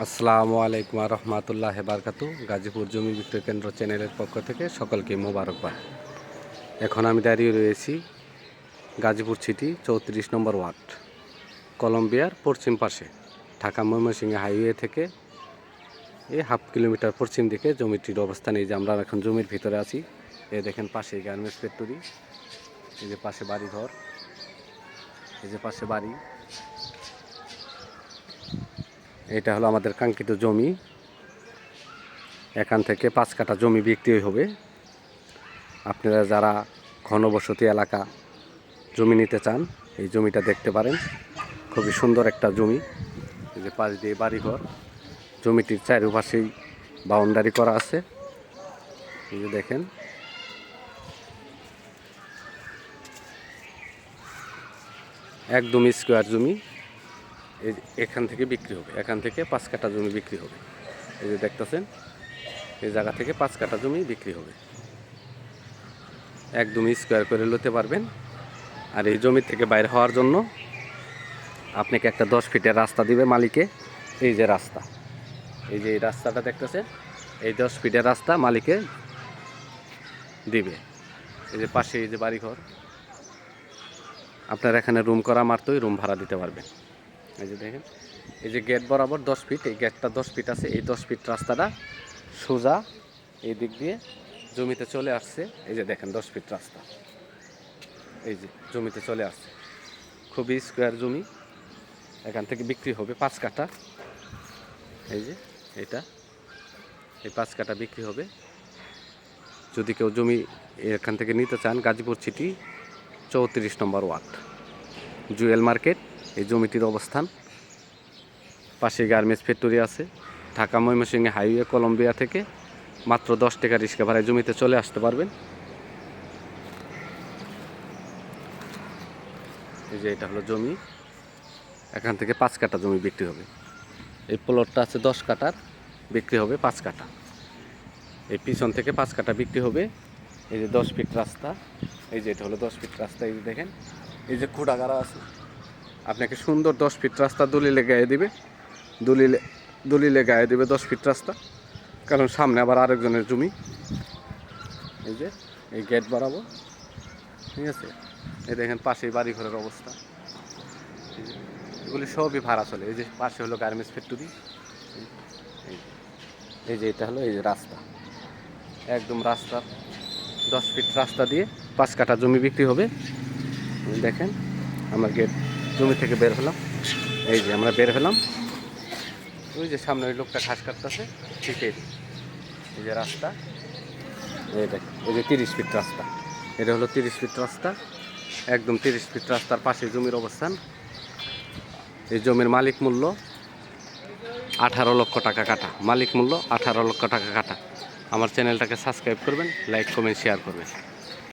আসসালামু আলাইকুম রহমাতুল্লাহ বারকাতু গাজীপুর জমি বিক্রয় কেন্দ্র চ্যানেলের পক্ষ থেকে সকলকে মোবারকবাদ। এখন আমি দাঁড়িয়ে রয়েছি গাজীপুর সিটি চৌত্রিশ নম্বর ওয়ার্ড, কলম্বিয়ার পশ্চিম পাশে, ঢাকা ময়মনসিংহ হাইওয়ে থেকে এই হাফ কিলোমিটার পশ্চিম দিকে জমিটির অবস্থান। এই যে আমরা এখন জমির ভিতরে আছি, এ দেখেন পাশে গার্মেন্টস ফ্যাক্টরি, এই যে পাশে বাড়িঘর, এই যে পাশে বাড়ি। এটা হলো আমাদের কাঙ্ক্ষিত জমি। এখান থেকে পাঁচ কাঠা জমি বিক্রি হবে। আপনারা যারা ঘনবসতি এলাকা জমি নিতে চান, এই জমিটা দেখতে পারেন। খুবই সুন্দর একটা জমি। যে পাশ দিয়ে বাড়িঘর। জমিটির চারিপাশেই বাউন্ডারি করা আছে। দেখেন। একদম স্কোয়ার জমি। এই এখান থেকে বিক্রি হবে। এখান থেকে পাঁচ কাঠা জমি বিক্রি হবে। এই যে দেখতেছেন, এই জায়গা থেকে পাঁচ কাঠা জমি বিক্রি হবে। একদমই স্কোয়ার করে নিতে পারবেন। আর এই জমি থেকে বাইরে হওয়ার জন্য আপনাকে একটা দশ ফিটের রাস্তা দিবে মালিকে। এই যে রাস্তা। এই যে রাস্তাটা দেখতেছেন, এই দশ ফিটের রাস্তা মালিকে দিবে। এই যে পাশে এই যে বাড়িঘর। আপনার এখানে রুম করা মারতই রুম ভাড়া দিতে পারবেন। এই যে দেখেন, এই যে গেট বরাবর দশ ফিট এই গেটটা দশ ফিট আছে, এই দশ ফিট রাস্তাটা সোজা এই দিক দিয়ে জমিতে চলে আসছে। এই যে দেখেন, দশ ফিট রাস্তা। এই যে জমিতে চলে আসছে। খুবই স্কোয়ার জমি। এখান থেকে বিক্রি হবে পাঁচ কাঠা। এই যে এটা, এই পাঁচ কাঠা বিক্রি হবে। যদি কেউ জমি এখান থেকে নিতে চান, গাজীপুর সিটি চৌত্রিশ নম্বর ওয়ার্ড, জুয়েল মার্কেট এই জমিটির অবস্থান। পাশে গার্মেন্টস ফ্যাক্টরি আছে। ঢাকা ময়মনসিংহে হাইওয়ে কলম্বিয়া থেকে মাত্র দশ টাকা রিক্সা ভাড়ায় জমিতে চলে আসতে পারবেন। এই যে এটা হলো জমি। এখান থেকে পাঁচ কাঠা জমি বিক্রি হবে। এই প্লটটা আছে দশ কাঠার, বিক্রি হবে পাঁচ কাঠা। এই পিছন থেকে পাঁচ কাঠা বিক্রি হবে। এই যে দশ ফিট রাস্তা। এই যে এটা হলো দশ ফিট রাস্তা, এই দেখেন। এই যে খুঁড়াগাড়া আছে। আপনাকে সুন্দর দশ ফিট রাস্তা দলিলে গায়ে দিবে, দলিলে দলিলে গায়ে দিবে দশ ফিট রাস্তা। কারণ সামনে আবার আরেকজনের জমি। এই যে, এই গেট বাড়াবো ঠিক আছে? এই দেখেন পাশেই বাড়ি ঘরের অবস্থা এগুলি সবই ভাড়া চলে। এই যে পাশে হলো গার্মেন্টস ফ্যাক্টরি। এই যে এটা হলো, এই যে রাস্তা। একদম রাস্তা। দশ ফিট রাস্তা দিয়ে পাঁচ কাঠা জমি বিক্রি হবে। দেখেন, আমার গেট জমি থেকে বের হলাম। এই যে আমরা বের হলাম। ওই যে সামনে ওই লোকটা ঘাস কাটতেছে ঠিক এই যে। এই যে রাস্তা। এই দেখ, এই যে তিরিশ ফিট রাস্তা। এটা হলো তিরিশ ফিট রাস্তা। একদম তিরিশ ফিট রাস্তার পাশে জমির অবস্থান। এই জমির মালিক মূল্য আঠারো লক্ষ টাকা কাটা। মালিক মূল্য আঠারো লক্ষ টাকা কাটা। আমার চ্যানেলটাকে সাবস্ক্রাইব করবেন, লাইক, কমেন্ট, শেয়ার করবেন।